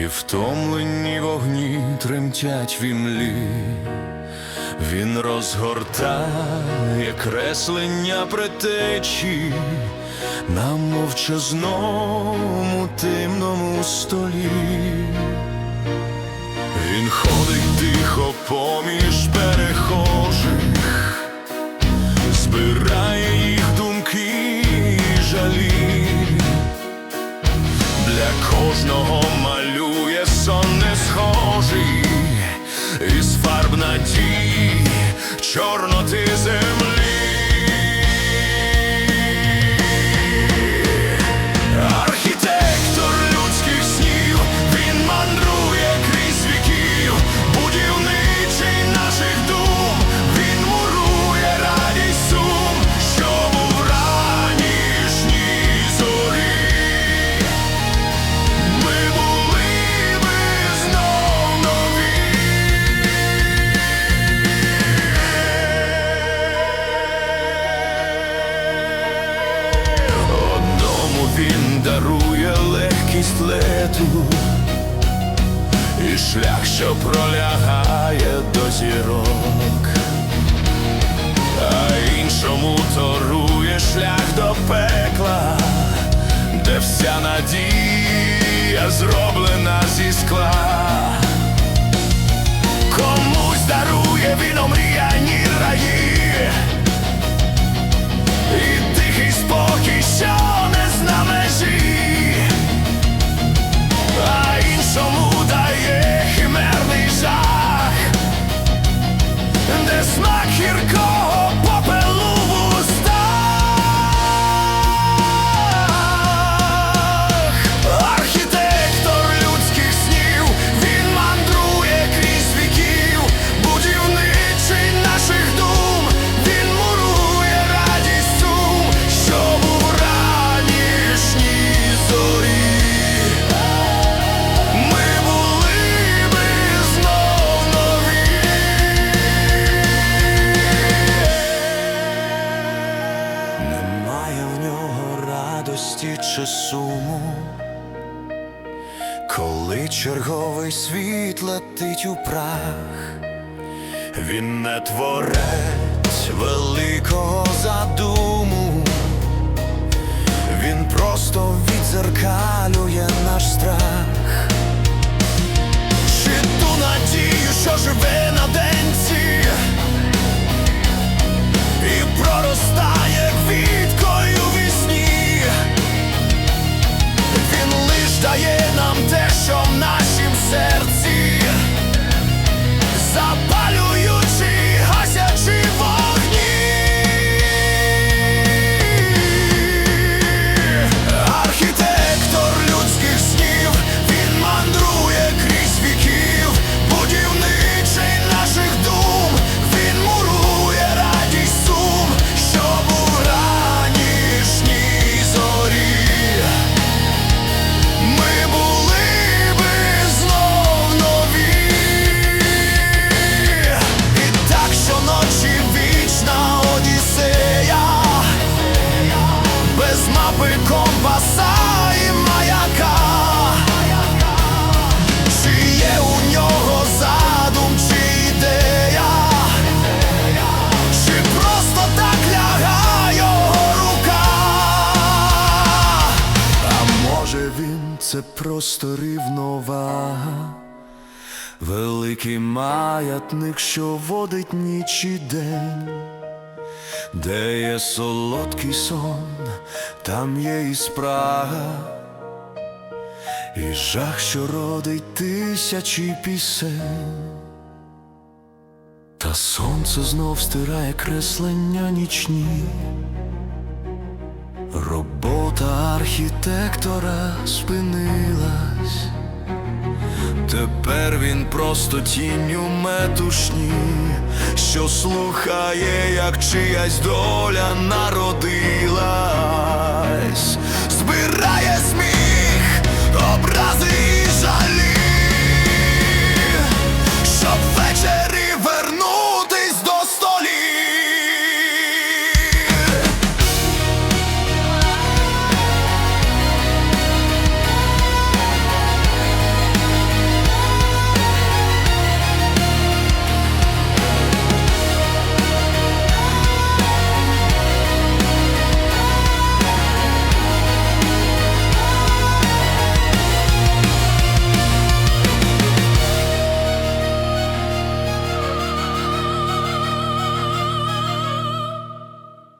і втомлені вогні тремтять в імлі, він розгортає креслення притечі на мовчазному темному столі. Він ходить тихо поміж берегом. швидкість і шлях, що пролягає. радості чи суму, коли черговий світ летить у прах, він не творець. up просторів нова, великий маятник, що водить ніч і день, де є солодкий сон, там є і спрага, і жах, що родить тисячі пісень, та сонце знов стирає креслення нічні. Робота архітектора спинила. Тепер він просто тінь у метушні, що слухає, як чиясь доля народила.